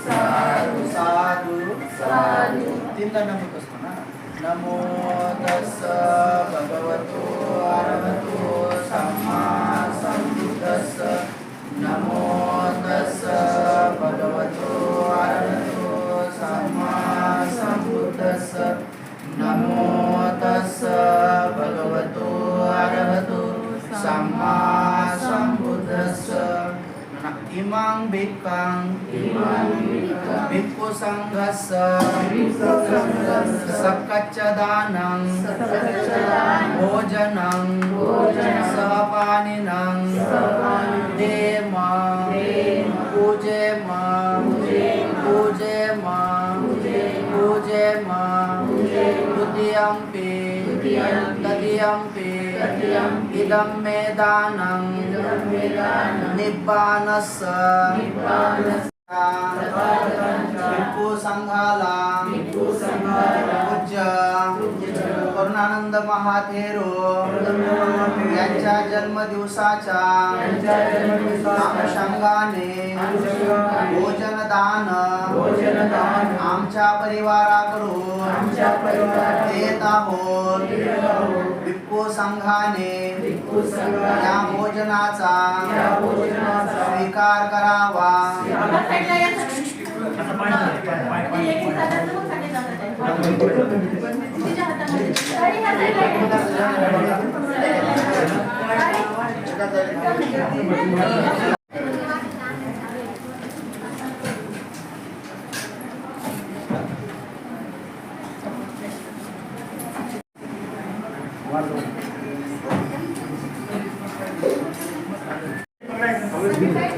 साधु साधु साधु तीनदा नमो असतो भिक्खां भिक्खु सङ्घस्य सकच्चदानं भोजनं सहपानिनं देम पूजे मा पूजे मा पूजे मा द्वितीयम्पि तदीयम्पि इदं मे दानं निब्बानस्य भिक्खू करुणानंद महाथेरो यांच्या जन्मदिवसाच्या अनुषंगाने भोजनदान आमच्या परिवाराकडून देत आहोत. भिक्खू संघाने या भोजनाचा स्वीकार करावा. त्यांच्या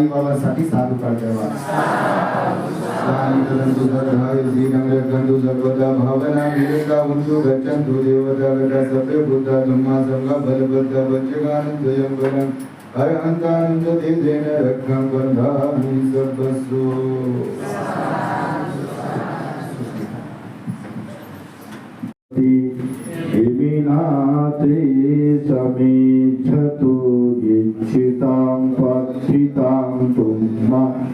आई बाबासाठी साधू द्यावा स्वामी धर्माय श्रीरंग सर्वदा भावना विवेका गच्छन्तु देवता सभ्य बुद्धा धम्मा बलबद्ध वज्रगानं द्वयं तेजेन रक्षं समेच्छतु पत्रितां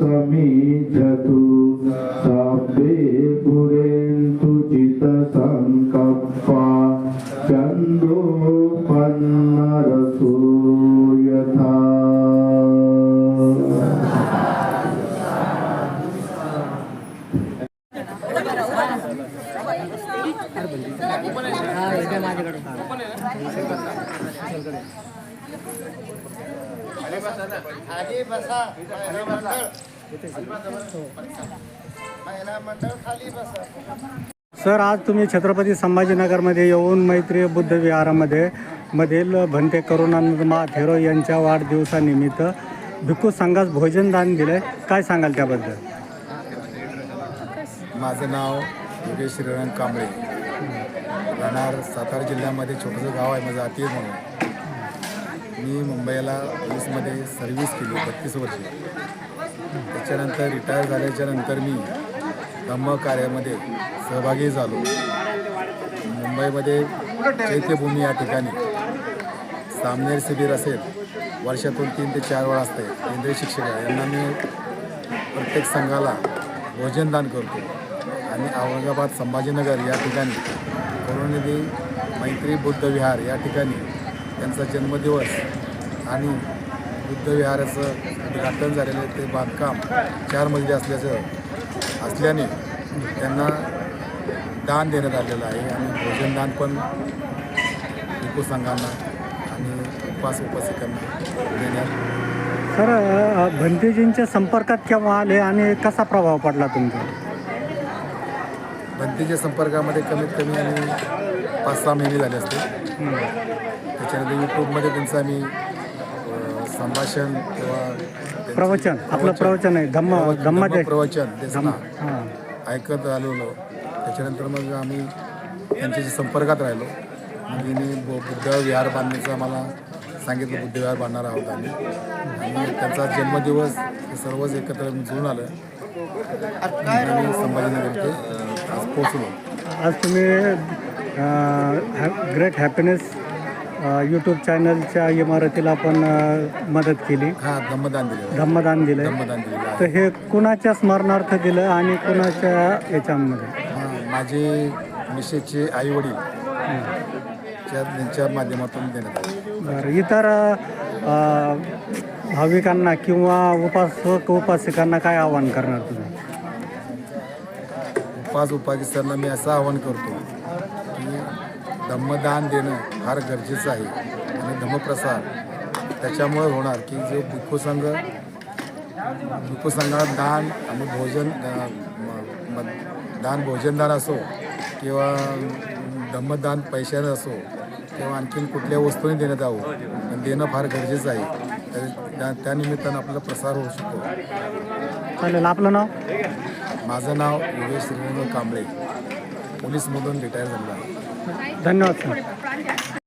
समीचतु। सर आज तुम्ही छत्रपती संभाजीनगरमध्ये येऊन मैत्री बुद्ध विहारामध्ये मधील भंते करुणानंद महाथेरो यांच्या वाढदिवसानिमित्त भिक्खू संघास भोजन दान दिलं काय सांगाल त्याबद्दल? माझं नाव योगेश श्रीरंग कांबळे. राहणार सातारा जिल्ह्यामध्ये छोटंसं गाव आहे माझं अतिर म्हणून. मी मुंबईला पोलीसमध्ये सर्व्हिस केली बत्तीस वर्षे. त्याच्यानंतर रिटायर झाल्याच्यानंतर मी धम्म कार्यामध्ये सहभागी झालो. मुंबईमध्ये चैत्यभूमी या ठिकाणी. सामनेर शिबिर असेल वर्षातून तीन ते चार वेळा असते केंद्रीय शिक्षक यांना मी प्रत्येक संघाला भोजनदान करतो. आणि औरंगाबाद संभाजीनगर या ठिकाणी करुणनिधी मैत्री बुद्ध विहार या ठिकाणी त्यांचा जन्मदिवस आणि बुद्ध विहाराचं उद्घाटन झालेलं ते बांधकाम चार मजली असल्याचं असल्याने त्यांना दान देण्यात आलेलं आहे आणि भोजनदान पण भिक्खू संघांना आणि उपास उपासिकांना देण्यात सर भंतेजींच्या संपर्कात केव्हा आले आणि कसा प्रभाव पडला तुमचा? भंतीच्या संपर्कामध्ये कमीत कमी आम्ही पाच सहा महिने झाले असते त्याच्यानंतर यूट्यूबमध्ये त्यांचं आम्ही संभाषण किंवा प्रवचन आपलं प्रवचन आहे. धम्म प्रवचन- धम्माचे प्रवचन हां. ऐकत आलेलो. त्याच्यानंतर मग आम्ही त्यांच्याशी संपर्कात राहिलो. हिने बु- बुद्ध विहार बांधण्याचं आम्हाला सांगितलं बुद्ध विहार बांधणार आहोत आम्ही. आणि त्यांचा जन्मदिवस हे सर्वच एकत्र जुळून आलं. संभाजीनगर इथे आज पोचलो आज तुम्ही ग्रेट हॅपीनेस यूट्यूब चॅनलच्या इमारतीला पण अ, मदत केली. हा धम्मदान दिलं. धम्मदान दिलं धम्मदान दिलेलं तर हे कुणाच्या स्मरणार्थ दिलं आणि कुणाच्या याच्यामध्ये? हा, माझे मिसेसचे आई वडील त्यांच्या माध्यमातून देण्यात आले. बरं इतर अ, भाविकांना किंवा उपासक उपासिकांना काय आवाहन करणार तुम्ही? उपास उपाकिस्तानला मी असं आवाहन करतो धम्मदान देणं फार गरजेचं आहे आणि धम्मप्रसार त्याच्यामुळे होणार की जो भिक्खू संघ भिक्खू संघात दान आणि भोजन दान भोजनदान असो किंवा धम्मदान पैशाने असो किंवा आणखीन कुठल्या वस्तूने देण्यात यावं पण देणं फार गरजेचं आहे. तर त्या त्यानिमित्तानं आपला प्रसार होऊ शकतो. चालेल आपलं नाव? माझं नाव योगेश श्रीरंग कांबळे. पोलीसमधून रिटायर झालेलं आहे. धन्यवाद सर.